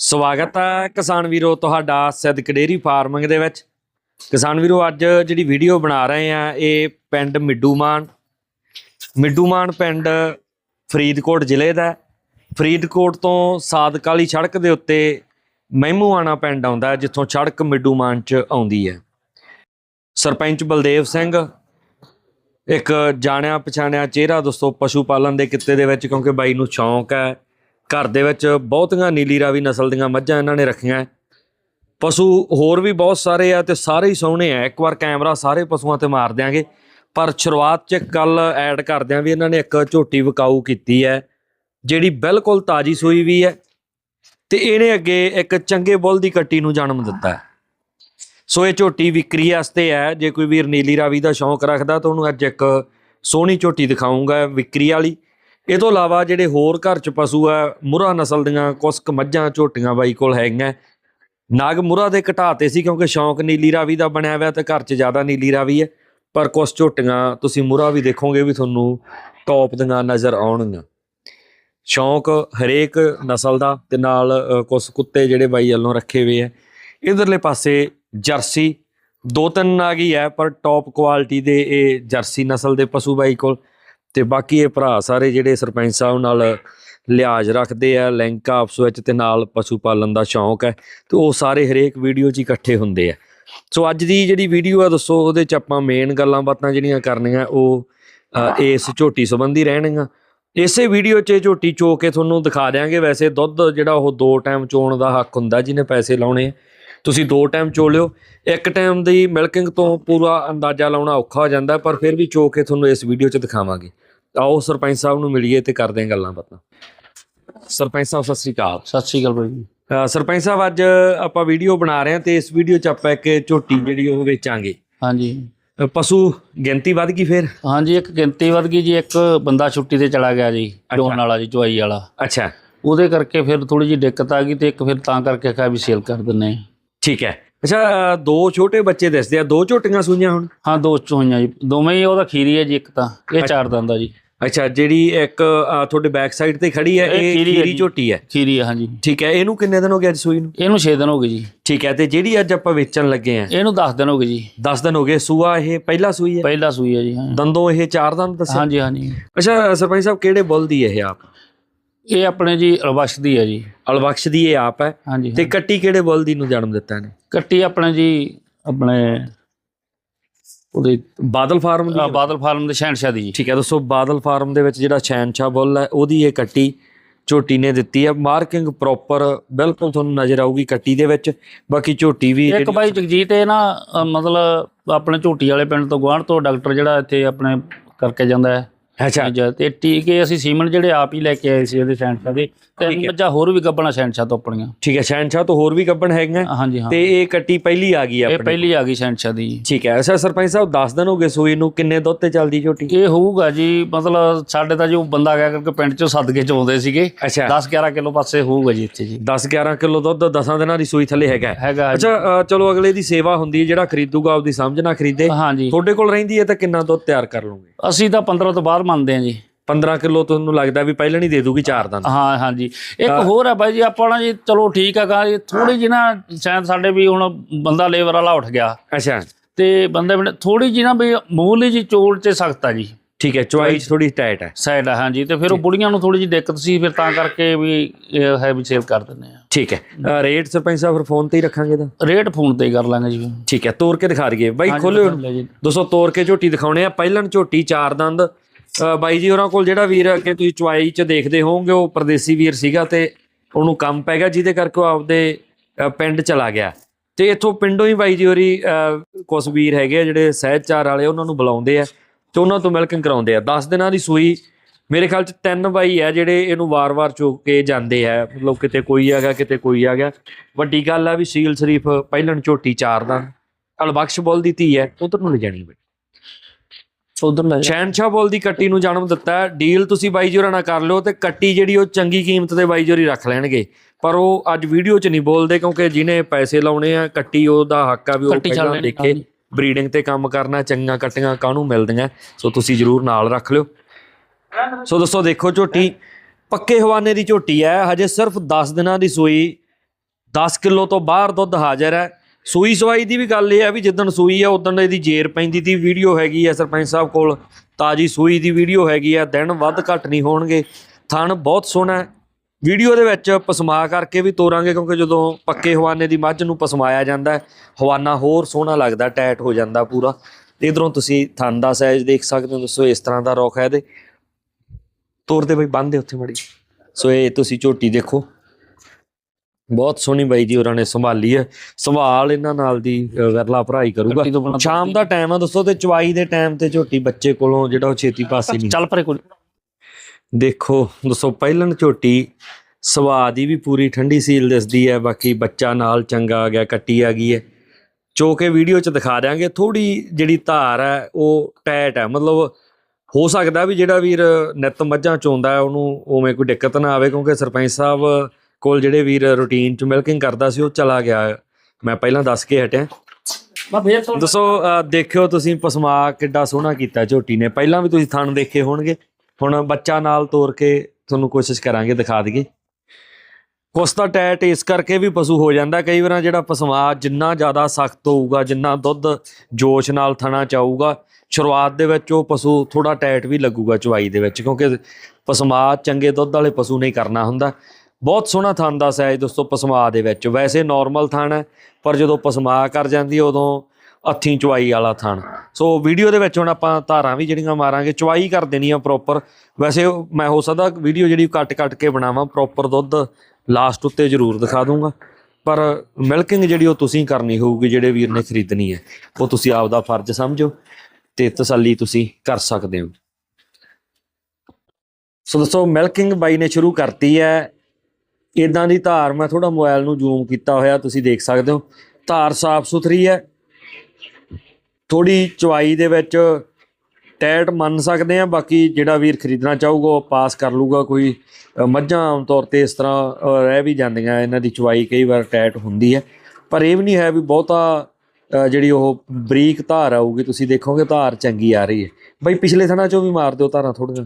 ਸਵਾਗਤ ਹੈ ਕਿਸਾਨ ਵੀਰੋ ਤੁਹਾਡਾ ਸਿੱਧਕ ਡੇਰੀ ਫਾਰਮਿੰਗ ਦੇ ਵਿੱਚ। ਕਿਸਾਨ ਵੀਰੋ, ਅੱਜ ਜਿਹੜੀ ਵੀਡੀਓ ਬਣਾ ਰਹੇ ਆ, ਇਹ ਪਿੰਡ ਮਿੱਡੂਮਾਨ। ਮਿੱਡੂਮਾਨ ਪਿੰਡ ਫਰੀਦਕੋਟ ਜ਼ਿਲ੍ਹੇ ਦਾ ਫਰੀਦਕੋਟ ਤੋਂ ਸਾਦਕ ਵਾਲੀ ਸੜਕ ਦੇ ਉੱਤੇ ਮਹਿਮੂਆਣਾ ਪਿੰਡ ਆਉਂਦਾ ਜਿੱਥੋਂ ਸੜਕ ਮਿੱਡੂਮਾਨ ਚ ਆਉਂਦੀ ਹੈ। ਸਰਪੰਚ ਬਲਦੇਵ ਸਿੰਘ, ਇੱਕ ਜਾਣਿਆ ਪਛਾਣਿਆ ਚਿਹਰਾ, ਦੋਸਤੋ, ਪਸ਼ੂ ਪਾਲਣ ਦੇ ਕਿੱਤੇ ਦੇ ਵਿੱਚ, ਕਿਉਂਕਿ ਬਾਈ ਨੂੰ ਸ਼ੌਂਕ ਹੈ। ਘਰ ਦੇ ਵਿੱਚ ਬਹੁਤੀਆਂ ਨੀਲੀ ਰਾਵੀ ਨਸਲ ਦੀਆਂ ਮੱਝਾਂ ਇਹਨਾਂ ਨੇ ਰੱਖੀਆਂ ਪਸ਼ੂ ਹੋਰ ਵੀ ਬਹੁਤ ਸਾਰੇ ਆ ਤੇ ਸਾਰੇ ਹੀ ਸੋਹਣੇ ਆ। ਇੱਕ ਵਾਰ ਕੈਮਰਾ ਸਾਰੇ ਪਸ਼ੂਆਂ ਤੇ ਮਾਰ ਦਿਆਂਗੇ। ਪਰ ਸ਼ੁਰੂਆਤ 'ਚ ਇੱਕ ਗੱਲ ਐਡ ਕਰ ਦਿਆਂ ਵੀ ਇਹਨਾਂ ਨੇ ਇੱਕ ਝੋਟੀ ਵਿਕਾਊ ਕੀਤੀ ਹੈ, ਜਿਹੜੀ ਬਿਲਕੁਲ ਤਾਜੀ ਸੂਈ ਵੀ ਹੈ ਤੇ ਇਹਨੇ ਅੱਗੇ ਇੱਕ ਚੰਗੇ ਬੁੱਲ ਦੀ ਕੱਟੀ ਨੂੰ ਜਨਮ ਦਿੱਤਾ ਸੋ ਇਹ ਝੋਟੀ ਵਿਕਰੀ ਵਾਸਤੇ ਹੈ। ਜੇ ਕੋਈ ਵੀਰ ਨੀਲੀ ਰਾਵੀ ਦਾ ਸ਼ੌਂਕ ਰੱਖਦਾ ਤਾਂ ਉਹਨੂੰ ਅੱਜ ਇੱਕ ਸੋਹਣੀ ਝੋਟੀ ਦਿਖਾਉਂਗਾ ਵਿਕਰੀ ਵਾਲੀ। ਇਹ ਤੋਂ ਇਲਾਵਾ ਜਿਹੜੇ ਹੋਰ ਘਰ ਚ ਪਸ਼ੂ ਆ ਮੁਰਾ ਨਸਲ ਦੀਆਂ ਕੁਝ ਕੁ ਮੱਝਾਂ ਝੋਟੀਆਂ ਬਾਈ ਕੋਲ ਹੈਗੀਆਂ। ਨਾਗ ਮੁਰਾ ਦੇ ਘਟਾਤੇ ਸੀ ਕਿਉਂਕਿ ਸ਼ੌਂਕ ਨੀਲੀ ਰਾਵੀ ਦਾ ਬਣਿਆ ਹੋਇਆ ਤੇ ਘਰ ਚ ਜ਼ਿਆਦਾ ਨੀਲੀ ਰਾਵੀ ਹੈ ਪਰ ਕੁਝ ਝੋਟੀਆਂ ਤੁਸੀਂ ਮੁਰਾ ਵੀ ਦੇਖੋਗੇ ਵੀ ਤੁਹਾਨੂੰ ਟੌਪ ਦੀਆਂ ਨਜ਼ਰ ਆਉਣਗੀਆਂ। ਸ਼ੌਂਕ ਹਰੇਕ ਨਸਲ ਦਾ ਤੇ ਨਾਲ ਅ, ਕੁੱਤੇ ਜਿਹੜੇ ਬਾਈ ਵੱਲੋਂ ਰੱਖੇ ਹੋਏ ਆ। ਇਧਰਲੇ ਪਾਸੇ ਜਰਸੀ ਦੋ ਤਿੰਨ ਆ ਗਈ ਹੈ ਪਰ ਟੌਪ ਕੁਆਲਿਟੀ ਦੇ ਇਹ ਜਰਸੀ ਨਸਲ ਦੇ ਪਸ਼ੂ ਬਾਈ ਕੋਲ। ਤੇ ਬਾਕੀ ਇਹ ਭਰਾ ਸਾਰੇ ਜਿਹੜੇ ਸਰਪੰਚ ਸਾਹਿਬ ਨਾਲ ਲਿਆਜ ਰੱਖਦੇ ਆ ਲਿੰਕ ਆਪਸ ਵਿੱਚ ਤੇ ਨਾਲ ਪਸ਼ੂ ਪਾਲਣ ਦਾ ਸ਼ੌਂਕ ਹੈ, ਤੇ ਉਹ ਸਾਰੇ ਹਰੇਕ ਵੀਡੀਓ 'ਚ ਇਕੱਠੇ ਹੁੰਦੇ ਆ। ਸੋ ਅੱਜ ਦੀ ਜਿਹੜੀ ਵੀਡੀਓ ਆ ਦੱਸੋ, ਉਹਦੇ 'ਚ ਆਪਾਂ ਮੇਨ ਗੱਲਾਂ ਬਾਤਾਂ ਜਿਹੜੀਆਂ ਕਰਨੀਆਂ, ਉਹ ਇਸ ਝੋਟੀ ਸੰਬੰਧੀ ਰਹਿਣਗੀਆਂ। ਇਸੇ ਵੀਡੀਓ 'ਚ ਇਹ ਝੋਟੀ ਚੋ ਕੇ ਤੁਹਾਨੂੰ ਦਿਖਾ ਦਿਆਂਗੇ, ਵੈਸੇ ਦੁੱਧ ਜਿਹੜਾ ਉਹ ਦੋ ਟਾਈਮ ਚੋਣ ਦਾ ਹੱਕ ਹੁੰਦਾ, ਜਿਹਨੇ ਪੈਸੇ ਲਾਉਣੇ ਤੁਸੀਂ ਦੋ ਟਾਈਮ ਚੋ ਲਿਓ। ਇੱਕ ਟਾਈਮ ਦੀ ਮਿਲਕਿੰਗ ਤੋਂ ਪੂਰਾ ਅੰਦਾਜ਼ਾ ਲਾਉਣਾ ਔਖਾ ਹੋ ਜਾਂਦਾ ਪਰ ਫਿਰ ਵੀ ਚੋ ਕੇ ਤੁਹਾਨੂੰ ਇਸ ਵੀਡੀਓ 'ਚ ਦਿਖਾਵਾਂਗੇ। ਆਓ ਸਰਪੰਚ ਸਾਹਿਬ ਨੂੰ ਮਿਲੀਏ ਤੇ ਕਰਦੇ ਹਾਂ ਗੱਲਾਂ ਬਾਤਾਂ। ਸਰਪੰਚ ਸਾਹਿਬ ਸਤਿ ਸ੍ਰੀ ਅਕਾਲ। ਸਤਿ ਸ਼੍ਰੀ ਅਕਾਲ ਅ, ਸਰਪੰਚ ਸਾਹਿਬ ਅੱਜ ਆਪਾਂ ਵੀਡੀਓ ਬਣਾ ਰਹੇ ਹਾਂ ਤੇ ਇਸ ਵੀਡੀਓ 'ਚ ਆਪਾਂ ਇੱਕ ਝੋਟੀ ਜਿਹੜੀ ਉਹ ਵੇਚਾਂਗੇ। ਹਾਂਜੀ। ਪਸ਼ੂ ਗਿਣਤੀ ਵੱਧ ਗਈ ਫਿਰ? ਹਾਂਜੀ ਇੱਕ ਗਿਣਤੀ ਵੱਧ ਗਈ ਜੀ ਇੱਕ ਬੰਦਾ ਛੁੱਟੀ ਤੇ ਚਲਾ ਗਿਆ ਜੀ ਚੋਣ ਵਾਲਾ ਜੀ ਚੁਆਈ ਵਾਲਾ। ਅੱਛਾ। ਉਹਦੇ ਕਰਕੇ ਫਿਰ ਥੋੜੀ ਜਿਹੀ ਦਿੱਕਤ ਆ ਗਈ ਤੇ ਇੱਕ ਫਿਰ ਤਾਂ ਕਰਕੇ ਕਿਹਾ ਵੀ ਸੇਲ ਕਰ ਦਿੰਨੇ। ਠੀਕ ਹੈ। ਅੱਛਾ ਦੋ ਛੋਟੇ ਬੱਚੇ ਦੱਸਦੇ ਆ ਦੋ ਝੋਟੀਆਂ ਸੂਈਆਂ ਹੁਣ? ਹਾਂ ਦੋ ਚੋਈਆਂ ਜੀ। ਦੋਵੇਂ ਹੀ ਉਹਦਾ ਖੀਰੀ ਹੈ ਜੀ ਇੱਕ ਤਾਂ। ਇਹ ਚਾਰ ਦੰਦਾ ਜੀ। ਅੱਛਾ ਜਿਹੜੀ ਇੱਕ ਅ, ਤੁਹਾਡੇ ਬੈਕ ਸਾਈਡ ਤੇ ਖੜੀ ਹੈ ਇਹ ਇਹ ਖੀਰੀ ਹੈ ਖੀਰੀ ਜੀ। ਝੋਟੀ ਹੈ? ਖੀਰੀ ਹੈ ਹਾਂਜੀ। ਠੀਕ ਹੈ ਇਹਨੂੰ ਕਿੰਨੇ ਦਿਨ ਹੋ ਗਏ ਅੱਜ ਸੂਈ ਨੂੰ? ਇਹਨੂੰ 6 ਦਿਨ ਹੋ ਗਏ ਜੀ। ਠੀਕ ਹੈ ਤੇ ਜਿਹੜੀ ਅੱਜ ਆਪਾਂ ਵੇਚਣ ਲੱਗੇ ਆ? ਇਹਨੂੰ 10 ਦਿਨ ਹੋ ਗਏ ਜੀ। 10 ਦਿਨ ਹੋ ਗਏ ਸੂਆ ਇਹ ਪਹਿਲਾ ਸੂਈ ਹੈ? ਪਹਿਲਾ ਸੂਈ ਹੈ ਜੀ ਹਾਂ। ਦੰਦੋਂ ਇਹ ਚਾਰ ਦੰਦ ਦੱਸਿਆ? ਹਾਂਜੀ ਹਾਂਜੀ। ਅੱਛਾ ਸਰਪੰਚ ਸਾਹਿਬ ਕਿਹੜੇ ਬੁੱਲ ਦੀ ਇਹ ਆਪ? ਇਹ ਆਪਣੇ ਜੀ ਅਲਬਖਸ਼ ਦੀ ਹੈ ਜੀ। ਅਲਬਖਸ਼ ਦੀ ਇਹ ਆਪ ਹੈ। ਹਾਂਜੀ ਤੇ ਕੱਟੀ ਕਿਹੜੇ ਬੁੱਲ ਦੀ ਨੂੰ ਜਨਮ ਦਿੱਤਾ ਇਹਨੇ? ਕੱਟੀ ਆਪਣੇ ਜੀ ਆਪਣੇ ਉਹਦੇ ਬਾਦਲ ਫਾਰਮ ਦੀ ਬਾਦਲ ਫਾਰਮ ਦੇ ਸ਼ਹਿਨਸ਼ਾਹ ਦੀ ਜੀ। ਠੀਕ ਹੈ ਦੋਸਤੋ ਬਾਦਲ ਫਾਰਮ ਦੇ ਵਿੱਚ ਜਿਹੜਾ ਸ਼ੈਨਸ਼ਾ ਬੁੱਲ ਹੈ ਉਹਦੀ ਇਹ ਕੱਟੀ ਝੋਟੀ ਨੇ ਦਿੱਤੀ ਹੈ। ਮਾਰਕਿੰਗ ਪ੍ਰੋਪਰ ਬਿਲਕੁਲ ਤੁਹਾਨੂੰ ਨਜ਼ਰ ਆਊਗੀ ਕੱਟੀ ਦੇ ਵਿੱਚ। ਬਾਕੀ ਝੋਟੀ ਵੀ ਇੱਕ ਬਾਈ ਜਗਜੀਤ ਇਹ ਨਾ ਮਤਲਬ ਆਪਣੇ ਝੋਟੀ ਵਾਲੇ ਪਿੰਡ ਤੋਂ ਗੁਆਂਢ ਤੋਂ ਡਾਕਟਰ ਜਿਹੜਾ ਇੱਥੇ ਆਪਣੇ ਕਰਕੇ ਜਾਂਦਾ ਹੈ। ਅੱਛਾ। ਤੇ ਟੀਕੇ ਅਸੀਂ ਸੀਮਨ ਜਿਹੜੇ ਆਪ ਹੀ ਲੈ ਕੇ ਆਏ ਸੀ ਇਹਦੇ ਸੈਂਟਰ ਦੇ ਤੇ ਠੀਕ ਹੈ। ਮੱਝਾਂ ਹੋਰ ਵੀ ਗੱਬਣਾ ਸੈਂਟਰ ਤੋਂ ਆਪਣੀਆਂ। ਠੀਕ ਹੈ ਸ਼ੈਨਸ਼ਾ ਤੋਂ ਹੋਰ ਵੀ ਗੱਬਣ ਹੈਗੀਆਂ। ਹਾਂਜੀ ਹਾਂ। ਤੇ ਇਹ ਕੱਟੀ ਪਹਿਲੀ ਆ ਗਈ ਇਹ ਆਪਣੇ। ਪਹਿਲੀ ਆ ਗਈ ਸੈਂਟਰ ਦੀ। ਠੀਕ ਹੈ ਅੱਛਾ ਸਰਪੰਚ ਸਾਹਿਬ 10 ਦਿਨ ਹੋ ਗਏ ਸੂਈ ਨੂੰ ਕਿੰਨੇ ਦੁੱਧ ਤੇ ਚੱਲਦੀ ਝੋਟੀ ਇਹ ਹੋਊਗਾ ਜੀ ਮਤਲਬ ਸਾਡੇ ਤਾਂ ਜੋ ਬੰਦਾ ਗਿਆ ਕਰਕੇ ਪਿੰਡ ਚੋਂ ਸੱਦ ਕੇ ਚੋਂਦੇ ਸੀਗੇ। ਅੱਛਾ। 10 11 ਕਿਲੋ ਪਾਸੇ ਹੋਊਗਾ ਜੀ ਇੱਥੇ ਜੀ। 10 11 ਕਿਲੋ ਦੁੱਧ 10 ਦਿਨਾਂ ਦੀ ਸੂਈ ਥੱਲੇ ਹੈਗਾ। ਹੈ। ਹੈਗਾ ਜੀ। ਅੱਛਾ ਅ, ਚਲੋ ਅਗਲੇ ਦੀ ਸੇਵਾ ਹੁੰਦੀ ਹੈ ਜਿਹੜਾ ਖਰੀਦੂਗਾ ਆਪਦੀ ਸਮਝ ਨਾਲ ਖਰੀਦੇ। ਹਾਂਜੀ। ਤੁਹਾਡੇ ਕੋਲ ਰਹਿੰਦੀ ਹੈ ਤਾਂ ਕਿੰਨਾ ਦੁੱਧ ਤਿਆਰ ਕਰ ਲਓਗੇ? ਅਸੀਂ ਤਾਂ 15 ਤੋਂ ਬਾਹਰ ਮੰਨਦੇ ਹਾਂ ਜੀ। 15 ਕਿਲੋ ਤੁਹਾਨੂੰ ਲੱਗਦਾ ਵੀ ਪਹਿਲਾਂ ਨਹੀਂ ਦੇ ਦੂਗੀ ਚਾਰ ਦਿਨ ਹਾਂ ਹਾਂਜੀ ਇੱਕ ਹੋਰ ਹੈ ਬਾਈ ਜੀ ਆਪਾਂ ਨਾ ਜੀ ਚਲੋ ਠੀਕ ਹੈਗਾ ਇਹ ਥੋੜੀ ਜਿਹੀ ਨਾ ਸ਼ਾਇਦ ਸਾਡੇ ਵੀ ਹੁਣ ਬੰਦਾ ਲੇਬਰ ਵਾਲਾ ਉੱਠ ਗਿਆ। ਅੱਛਾ। ਤੇ ਬੰਦੇ ਥੋੜੀ ਜਿਹੀ ਨਾ ਵੀ ਮੂਲੀ ਜੀ ਚੋਲ ਚ ਸਖਤ ਆ ਜੀ। ਠੀਕ ਹੈ ਚੁਆਈ ਥੋੜੀ ਟਾਈਟ ਹੈ ਸਾਈਡ ਆ ਹਾਂਜੀ ਤੇ ਫਿਰ ਉਹ ਬੁੜੀਆਂ ਨੂੰ ਥੋੜੀ ਜਿਹੀ ਦਿੱਕਤ ਸੀ ਫਿਰ ਤਾਂ ਕਰਕੇ ਵੀ ਹੈ ਵੀ ਸੇਲ ਕਰ ਦਿੰਦੇ ਆ। ਠੀਕ ਹੈ। ਰੇਟ ਸਰਪੰਚ ਸਾਹਿਬ ਫਿਰ ਫੋਨ ਤੇ ਹੀ ਰੱਖਾਂਗੇ ਤਾਂ? ਰੇਟ ਫੋਨ ਤੇ ਹੀ ਕਰ ਲਾਂਗੇ ਜੀ। ਠੀਕ ਹੈ ਤੋੜ ਕੇ ਦਿਖਾ ਦਈਏ। ਬਾਈ ਹਾਂਜੀ, ਖੋਲਿਓ ਲੈ ਜੀ। ਦੋਸਤੋ ਤੋੜ ਕੇ ਝੋਟੀ ਦਿਖਾਉਣੇ ਆ। ਪਹਿਲਣ ਝੋਟੀ ਚਾਰ ਦੰਦ। ਬਾਈ ਜੀ ਹੋਰਾਂ ਕੋਲ ਜਿਹੜਾ ਵੀਰ ਅੱਗੇ ਤੁਸੀਂ ਚੁਆਈ ਚ ਦੇਖਦੇ ਹੋਵੋਗੇ ਉਹ ਪਰਦੇਸੀ ਵੀਰ ਸੀਗਾ ਤੇ ਉਹਨੂੰ ਕੰਮ ਪੈ ਗਿਆ ਜਿਹਦੇ ਕਰਕੇ ਉਹ ਆਪਦੇ ਪਿੰਡ ਚਲਾ ਗਿਆ। ਤੇ ਇੱਥੋਂ ਪਿੰਡੋਂ ਹੀ ਬਾਈ ਜੀ ਹੋਰੀ ਅ, ਕੁਛ ਵੀਰ ਹੈਗੇ ਆ ਜਿਹੜੇ ਸਹਿਜਚਾਰ ਵਾਲੇ ਉਹਨਾਂ ਨੂੰ ਬੁਲਾਉਂਦੇ ਆ ਤੇ ਉਹਨਾਂ ਤੋਂ ਮਿਲਕਿੰਗ ਕਰਾਉਂਦੇ ਆ। 10 ਦਿਨਾਂ ਦੀ ਸੂਈ ਮੇਰੇ ਖਿਆਲ ਚ ਤਿੰਨ ਬਾਈ ਆ ਜਿਹੜੇ ਇਹਨੂੰ ਵਾਰ-ਵਾਰ ਚੁੱਕ ਕੇ ਜਾਂਦੇ ਆ। ਮਤਲਬ ਕਿਤੇ ਕੋਈ ਆ ਗਿਆ ਕਿਤੇ ਕੋਈ ਆ ਗਿਆ। ਵੱਡੀ ਗੱਲ ਆ ਵੀ ਸੀਲ ਸ਼ਰੀਫ ਪਹਿਲਣ ਝੋਟੀ ਚਾਰ ਦਾ ਅਲਬਖਸ਼ ਬੋਲ ਦੀ ਧੀ ਹੈ ਉਧਰ ਨੂੰ ਲੈ ਜਾਣੀ ਬਈ। ਉਧਰ ਲੈ ਜਾ। ਸ਼ਹਿਨਸ਼ਾਹ ਬੋਲ ਦੀ ਕੱਟੀ ਨੂੰ ਜਨਮ ਦਿੱਤਾ। ਡੀਲ ਤੁਸੀਂ ਬਾਈ ਜੋਰਾਂ ਨਾਲ ਕਰ ਲਿਓ ਤੇ ਕੱਟੀ ਜਿਹੜੀ ਉਹ ਚੰਗੀ ਕੀਮਤ ਤੇ ਬਾਈ ਜੋਰੀ ਰੱਖ ਲੈਣਗੇ। ਪਰ ਉਹ ਅੱਜ ਵੀਡੀਓ 'ਚ ਨਹੀਂ ਬੋਲਦੇ ਕਿਉਂਕਿ ਜਿਹਨੇ ਪੈਸੇ ਲਾਉਣੇ ਆ ਕੱਟੀ ਉਹਦਾ ਹੱਕ ਆ ਵੀ ਉਹ ਪਹਿਲਾਂ ਦੇਖੇ। ਬਰੀਡਿੰਗ ਤੇ ਕੰਮ ਕਰਨਾ ਚੰਗੀਆਂ ਕੱਟੀਆਂ ਕਾਹਨੂੰ ਮਿਲਦੀਆਂ। ਸੋ ਤੁਸੀਂ ਜਰੂਰ ਨਾਲ ਰੱਖ ਲਿਓ। ਸੋ ਦੋਸਤੋ ਦੇਖੋ ਝੋਟੀ। ਪੱਕੇ ਹਵਾਨੇ ਦੀ ਝੋਟੀ ਹੈ। ਹਜੇ ਸਿਰਫ 10 ਦਿਨਾਂ ਦੀ ਸੂਈ 10 ਕਿਲੋ ਤੋਂ ਬਾਹਰ ਦੁੱਧ ਹਾਜ਼ਰ ਹੈ। ਸੂਈ ਸਵਾਈ ਦੀ ਵੀ ਗੱਲ ਇਹ ਆ ਵੀ ਜਿੱਦਣ ਸੂਈ ਆ, ਉਦੋਂ ਇਹਦੀ ਜੇਰ ਪੈਂਦੀ ਦੀ ਵੀਡੀਓ ਹੈਗੀ ਆ ਸਰਪੰਚ ਸਾਹਿਬ ਕੋਲ। ਤਾਜੀ ਸੂਈ ਦੀ ਵੀਡੀਓ ਹੈਗੀ ਆ, ਦਿਨ ਵੱਧ ਘੱਟ ਨਹੀਂ ਹੋਣਗੇ। ਥਣ ਬਹੁਤ ਸੋਹਣਾ ਵੀਡੀਓ ਦੇ ਵਿੱਚ ਪਸਮਾ ਕਰਕੇ ਵੀ ਤੋਰਾਂਗੇ, ਕਿਉਂਕਿ ਜਦੋਂ ਪੱਕੇ ਹਵਾਨੇ ਦੀ ਮੱਝ ਨੂੰ ਪਸਮਾਇਆ ਜਾਂਦਾ ਹਵਾਨਾ ਹੋਰ ਸੋਹਣਾ ਲੱਗਦਾ ਟਾਈਟ ਹੋ ਜਾਂਦਾ ਪੂਰਾ। ਤੇ ਇਧਰੋਂ ਤੁਸੀਂ ਥਣ ਦਾ ਸਾਈਜ਼ ਦੇਖ ਸਕਦੇ ਹੋ ਦੋਸਤੋ ਇਸ ਤਰ੍ਹਾਂ ਦਾ ਰੌਖ ਹੈ ਇਹਦੇ। ਤੋਰਦੇ ਬਈ ਬੰਨਦੇ ਉੱਥੇ ਮੜੀ ਸੋ ਇਹ ਤੁਸੀਂ ਝੋਟੀ ਦੇਖੋ। ਬਹੁਤ ਸੋਹਣੀ ਬਾਈ ਜੀ ਹੋਰਾਂ ਨੇ ਸੰਭਾਲੀ ਹੈ। ਸੰਭਾਲ ਇਹਨਾਂ ਨਾਲ ਦੀ ਵਿਰਲਾ ਭਰਾਈ ਕਰੂਗਾ। ਸ਼ਾਮ ਦਾ ਟਾਈਮ ਆ ਦੋਸਤੋ ਤੇ ਚਵਾਈ ਦੇ ਟਾਈਮ ਤੇ ਝੋਟੀ ਬੱਚੇ ਕੋਲੋਂ ਜਿਹੜਾ ਉਹ ਛੇਤੀ ਪਾਸੇ ਨਹੀਂ। ਚੱਲ ਪਰੇ ਕੋਈ ਦੇਖੋ ਦੋਸਤੋ ਪਹਿਲਣ ਝੋਟੀ ਸਵਾਦ ਦੀ ਵੀ ਪੂਰੀ ਠੰਡੀ ਸੀਲ ਦਿਸਦੀ ਹੈ ਬਾਕੀ ਬੱਚਾ ਨਾਲ ਚੰਗਾ ਆ ਗਿਆ ਕੱਟੀ ਆ ਗਈ ਹੈ। ਚੋ ਕੇ ਵੀਡੀਓ ਚ ਦਿਖਾ ਦਿਆਂਗੇ ਥੋੜੀ ਜਿਹੜੀ ਧਾਰ ਹੈ ਉਹ ਟੈਟ ਹੈ। ਮਤਲਬ ਹੋ ਸਕਦਾ ਵੀ ਜਿਹੜਾ ਵੀਰ ਨਿੱਤ ਮੱਝਾਂ ਚੋਂਦਾ ਹੈ ਉਹਨੂੰ ਉਵੇਂ ਕੋਈ ਦਿੱਕਤ ਨਾ ਆਵੇ ਕਿਉਂਕਿ ਸਰਪੰਚ ਸਾਹਿਬ ਕੋਲ ਜਿਹੜੇ ਵੀਰ ਰੂਟੀਨ ਚ ਮਿਲਕਿੰਗ ਕਰਦਾ ਸੀ ਉਹ ਚਲਾ ਗਿਆ। ਮੈਂ ਪਹਿਲਾਂ ਦੱਸ ਕੇ ਹਟਿਆ। ਮੈਂ ਫੇਰ ਤੋਂ ਦੱਸੋ ਅਹ ਦੇਖਿਓ ਤੁਸੀਂ ਪਸਮਾ ਕਿੱਡਾ ਸੋਹਣਾ ਕੀਤਾ ਝੋਟੀ ਨੇ। ਪਹਿਲਾਂ ਵੀ ਤੁਸੀਂ ਥਣ ਦੇਖੇ ਹੋਣਗੇ। ਹੁਣ ਬੱਚਾ ਨਾਲ ਤੋਰ ਕੇ ਤੁਹਾਨੂੰ ਕੋਸ਼ਿਸ਼ ਕਰਾਂਗੇ ਦਿਖਾ ਦਈਏ। ਕੁਛ ਤਾਂ ਟੈਟ ਇਸ ਕਰਕੇ ਵੀ ਪਸ਼ੂ ਹੋ ਜਾਂਦਾ। ਕਈ ਵਾਰਾਂ ਜਿਹੜਾ ਪਸਮਾ ਜਿੰਨਾ ਜ਼ਿਆਦਾ ਸਖਤ ਹੋਊਗਾ ਜਿੰਨਾ ਦੁੱਧ ਜੋਸ਼ ਨਾਲ ਥਣਾ ਚਾਊਗਾ ਸ਼ੁਰੂਆਤ ਦੇ ਵਿੱਚ ਉਹ ਪਸ਼ੂ ਥੋੜਾ ਟੈਟ ਵੀ ਲੱਗੂਗਾ ਚਵਾਈ ਦੇ ਵਿੱਚ ਕਿਉਂਕਿ ਪਸਮਾ ਚੰਗੇ ਦੁੱਧ ਵਾਲੇ ਪਸ਼ੂ ਨਹੀਂ ਕਰਨਾ ਹੁੰਦਾ। ਬਹੁਤ ਸੋਹਣਾ ਥਣ ਦਾ ਸਾਈਜ਼ ਦੋਸਤੋ ਪਸਮਾ ਦੇ ਵਿੱਚ। ਵੈਸੇ ਨਾਰਮਲ ਥਣ ਹੈ, ਪਰ ਜਦੋਂ ਪਸਮਾ ਕਰ ਜਾਂਦੀ ਉਦੋਂ ਅੱਥੀ ਚੁਆਈ ਵਾਲਾ ਥਣ ਸੋ ਵੀਡੀਓ ਦੇ ਵਿੱਚ ਹੁਣ ਆਪਾਂ ਧਾਰਾਂ ਵੀ ਜਿਹੜੀਆਂ ਮਾਰਾਂਗੇ, ਚੁਆਈ ਕਰ ਦੇਣੀ ਆ ਪ੍ਰੋਪਰ ਵੈਸੇ ਮੈਂ ਹੋ ਸਕਦਾ ਵੀਡੀਓ ਜਿਹੜੀ ਕੱਟ ਕੱਟ ਕੇ ਬਣਾਵਾਂ ਪ੍ਰੋਪਰ ਦੁੱਧ ਲਾਸਟ ਉੱਤੇ ਜ਼ਰੂਰ ਦਿਖਾ ਦੂੰਗਾ। ਪਰ ਮਿਲਕਿੰਗ ਜਿਹੜੀ ਉਹ ਤੁਸੀਂ ਕਰਨੀ ਹੋਊਗੀ, ਜਿਹੜੇ ਵੀਰ ਨੇ ਖਰੀਦਣੀ ਹੈ, ਉਹ ਤੁਸੀਂ ਆਪ ਦਾ ਫਰਜ਼ ਸਮਝੋ ਤੇ ਤਸੱਲੀ ਤੁਸੀਂ ਕਰ ਸਕਦੇ ਹੋ। ਸੋ ਦੋਸਤੋ ਮਿਲਕਿੰਗ ਬਾਈ ਨੇ ਸ਼ੁਰੂ ਕਰਤੀ ਹੈ ਇਦਾਂ ਦੀ ਧਾਰ ਮੈਂ ਥੋੜਾ ਮੋਬਾਈਲ ਨੂੰ ਜ਼ੂਮ ਕੀਤਾ ਹੋਇਆ, ਤੁਸੀਂ ਦੇਖ ਸਕਦੇ ਹੋ। ਧਾਰ ਸਾਫ਼ ਸੁਥਰੀ ਹੈ। ਥੋੜੀ ਚਵਾਈ ਦੇ ਵਿੱਚ ਟੈਟ ਮੰਨ ਸਕਦੇ ਆ ਬਾਕੀ ਜਿਹੜਾ ਵੀਰ ਖਰੀਦਣਾ ਚਾਹੂਗਾ ਉਹ ਪਾਸ ਕਰ ਲੂਗਾ ਕੋਈ ਮੱਝਾਂ ਆਮ ਤੌਰ ਤੇ ਇਸ ਤਰ੍ਹਾਂ ਰਹਿ ਵੀ ਜਾਂਦੀਆਂ, ਇਹਨਾਂ ਦੀ ਚਵਾਈ ਕਈ ਵਾਰ ਟੈਟ ਹੁੰਦੀ ਹੈ। ਪਰ ਇਹ ਵੀ ਨਹੀਂ ਹੈ ਵੀ ਬਹੁਤਾ ਜਿਹੜੀ ਉਹ ਬਰੀਕ ਧਾਰ ਆਊਗੀ, ਤੁਸੀਂ ਦੇਖੋਗੇ ਧਾਰ ਚੰਗੀ ਆ ਰਹੀ ਹੈ। ਬਈ ਪਿਛਲੇ ਥਣਾ ਚੋਂ ਵੀ ਮਾਰ ਦਿਓ ਧਾਰਾਂ ਥੋੜੀਆਂ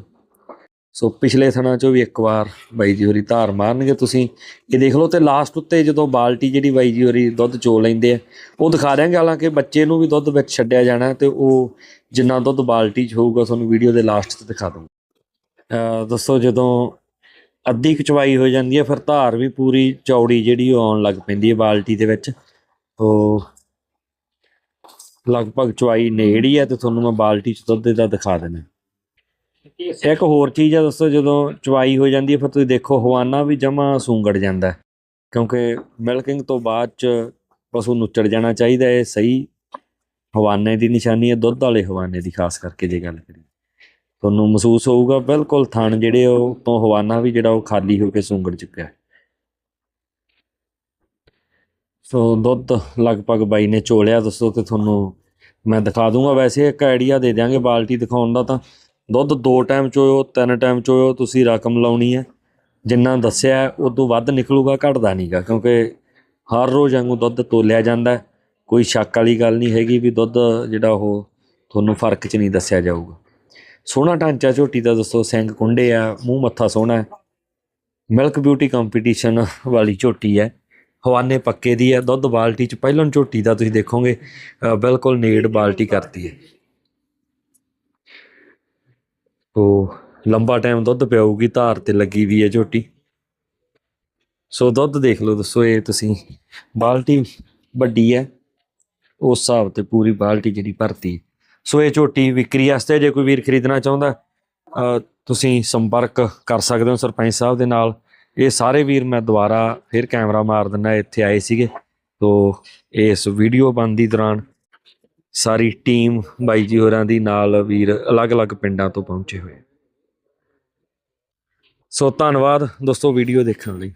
ਸੋ ਪਿਛਲੇ ਥਣਾ ਚੋਂ ਵੀ ਇੱਕ ਵਾਰ ਬਾਈ ਜੀ ਹੋਰੀ ਧਾਰ ਮਾਰਨਗੇ ਤੁਸੀਂ। ਇਹ ਦੇਖ ਲਓ ਤੇ ਲਾਸਟ ਉੱਤੇ ਜਦੋਂ ਬਾਲਟੀ ਜਿਹੜੀ ਬਾਈ ਜੀ ਹੋਰੀ ਦੁੱਧ ਚੋ ਲੈਂਦੇ ਆ, ਉਹ ਦਿਖਾ ਦਿਆਂਗੇ। ਹਾਲਾਂਕਿ ਬੱਚੇ ਨੂੰ ਵੀ ਦੁੱਧ ਵਿੱਚ ਛੱਡਿਆ ਜਾਣਾ ਹੈ ਤੇ ਉਹ ਜਿੰਨਾ ਦੁੱਧ ਬਾਲਟੀ 'ਚ ਹੋਊਗਾ, ਤੁਹਾਨੂੰ ਵੀਡੀਓ ਦੇ ਲਾਸਟ ਤੇ ਦਿਖਾ ਦੂੰਗਾ। ਦੱਸੋ ਜਦੋਂ ਅੱਧੀ ਕਚਵਾਈ ਹੋ ਜਾਂਦੀ ਹੈ, ਫਿਰ ਧਾਰ ਵੀ ਪੂਰੀ ਚੌੜੀ ਜਿਹੜੀ ਉਹ ਆਉਣ ਲੱਗ ਪੈਂਦੀ ਹੈ ਬਾਲਟੀ ਦੇ ਵਿੱਚ। ਉਹ ਲਗਭਗ ਚਵਾਈ ਨੇੜੀ ਹੈ ਤੇ ਤੁਹਾਨੂੰ ਮੈਂ ਬਾਲਟੀ 'ਚ ਦੁੱਧ ਦਾ ਦਿਖਾ ਦਿੰਦਾ। ਇੱਕ ਹੋਰ ਚੀਜ਼ ਆ ਦੋਸਤੋ, ਜਦੋਂ ਚਵਾਈ ਹੋ ਜਾਂਦੀ ਹੈ, ਫਿਰ ਤੁਸੀਂ ਦੇਖੋ ਹਵਾਨਾ ਵੀ ਜਮਾ ਸੂੰਗੜ ਜਾਂਦਾ ਕਿਉਂਕਿ ਮਿਲਕਿੰਗ ਤੋਂ ਬਾਅਦ ਚ ਪਸ਼ੂ ਨੁੱਚੜ ਜਾਣਾ ਚਾਹੀਦਾ ਹੈ ਸਹੀ ਹਵਾਨੇ ਦੀ ਨਿਸ਼ਾਨੀ ਹੈ, ਦੁੱਧ ਵਾਲੇ ਹਵਾਨੇ ਦੀ, ਖਾਸ ਕਰਕੇ ਜੇ ਗੱਲ ਕਰੀਏ। ਤੁਹਾਨੂੰ ਮਹਿਸੂਸ ਹੋਊਗਾ, ਬਿਲਕੁਲ ਥਣ ਜਿਹੜੇ ਉਹ ਤੋਂ ਹਵਾਨਾ ਵੀ ਜਿਹੜਾ ਉਹ ਖਾਲੀ ਹੋ ਕੇ ਸੁੰਗੜ ਚੁੱਕਿਆ ਸੋ ਦੁੱਧ ਲਗਭਗ ਬਾਈ ਨੇ ਚੋਲਿਆ ਦੋਸਤੋ, ਤੇ ਤੁਹਾਨੂੰ ਮੈਂ ਦਿਖਾ ਦੂੰਗਾ। ਵੈਸੇ ਇੱਕ ਆਈਡੀਆ ਦੇ ਦਿਆਂਗੇ, ਬਾਲਟੀ ਦਿਖਾਉਣ ਦਾ ਤਾਂ ਦੁੱਧ ਦੋ ਟਾਈਮ ਚੋਇਓ ਤਿੰਨ ਟਾਈਮ ਚੋਇਓ ਤੁਸੀਂ ਰਕਮ ਲਾਉਣੀ ਹੈ। ਜਿੰਨਾ ਦੱਸਿਆ ਹੈ, ਉਦੋਂ ਵੱਧ ਨਿਕਲੂਗਾ ਘਟਦਾ ਨਹੀਂਗਾ ਕਿਉਂਕਿ ਹਰ ਰੋਜ਼ ਵਾਂਗੂ ਦੁੱਧ ਤੋਲਿਆ ਜਾਂਦਾ ਕੋਈ ਸ਼ੱਕ ਵਾਲੀ ਗੱਲ ਨਹੀਂ ਹੈਗੀ ਵੀ ਦੁੱਧ ਜਿਹੜਾ ਉਹ ਤੁਹਾਨੂੰ ਫ਼ਰਕ 'ਚ ਨਹੀਂ ਦੱਸਿਆ ਜਾਊਗਾ। ਸੋਹਣਾ ਢਾਂਚਾ ਝੋਟੀ ਦਾ ਦੋਸਤੋ ਸਿੰਘ ਕੁੰਡੇ ਆ ਮੂੰਹ ਮੱਥਾ ਸੋਹਣਾ ਹੈ। ਮਿਲਕ ਬਿਊਟੀ ਕੰਪੀਟੀਸ਼ਨ ਵਾਲੀ ਝੋਟੀ ਹੈ ਹਵਾਨੇ ਪੱਕੇ ਦੀ ਹੈ। ਦੁੱਧ ਬਾਲਟੀ 'ਚ ਪਹਿਲਾਂ ਝੋਟੀ ਦਾ ਤੁਸੀਂ ਦੇਖੋਗੇ ਬਿਲਕੁਲ ਨੇੜ ਬਾਲਟੀ ਕਰਤੀ ਹੈ। ਉਹ ਲੰਬਾ ਟਾਈਮ ਦੁੱਧ ਪਿਆਊਗੀ, ਧਾਰ ਤੇ ਲੱਗੀ ਵੀ ਹੈ ਝੋਟੀ। ਸੋ ਦੁੱਧ ਦੇਖ ਲਓ ਦੱਸੋ, ਇਹ ਤੁਸੀਂ ਬਾਲਟੀ ਵੱਡੀ ਹੈ। ਉਸ ਹਿਸਾਬ ਤੇ ਪੂਰੀ ਬਾਲਟੀ ਜਿਹੜੀ ਭਰਤੀ ਸੋ ਇਹ ਝੋਟੀ ਵਿਕਰੀ ਵਾਸਤੇ ਜੇ ਕੋਈ ਵੀਰ ਖਰੀਦਣਾ ਚਾਹੁੰਦਾ ਤੁਸੀਂ ਸੰਪਰਕ ਕਰ ਸਕਦੇ ਹੋ ਸਰਪੰਚ ਸਾਹਿਬ ਦੇ ਨਾਲ। ਇਹ ਸਾਰੇ ਵੀਰ ਮੈਂ ਦੁਬਾਰਾ ਫਿਰ ਕੈਮਰਾ ਮਾਰ ਦਿੰਦਾ, ਇੱਥੇ ਆਏ ਸੀਗੇ। ਤੋ, ਇਸ ਵੀਡੀਓ ਬਣਦੀ ਦੌਰਾਨ ਸਾਰੀ ਟੀਮ ਬਾਈ ਜੀ ਹੋਰਾਂ ਦੀ ਨਾਲ ਵੀਰ ਅਲੱਗ-ਅਲੱਗ ਪਿੰਡਾਂ ਤੋਂ ਪਹੁੰਚੇ ਹੋਏ ਸੋ ਧੰਨਵਾਦ ਦੋਸਤੋ, ਵੀਡੀਓ ਦੇਖਣ ਲਈ।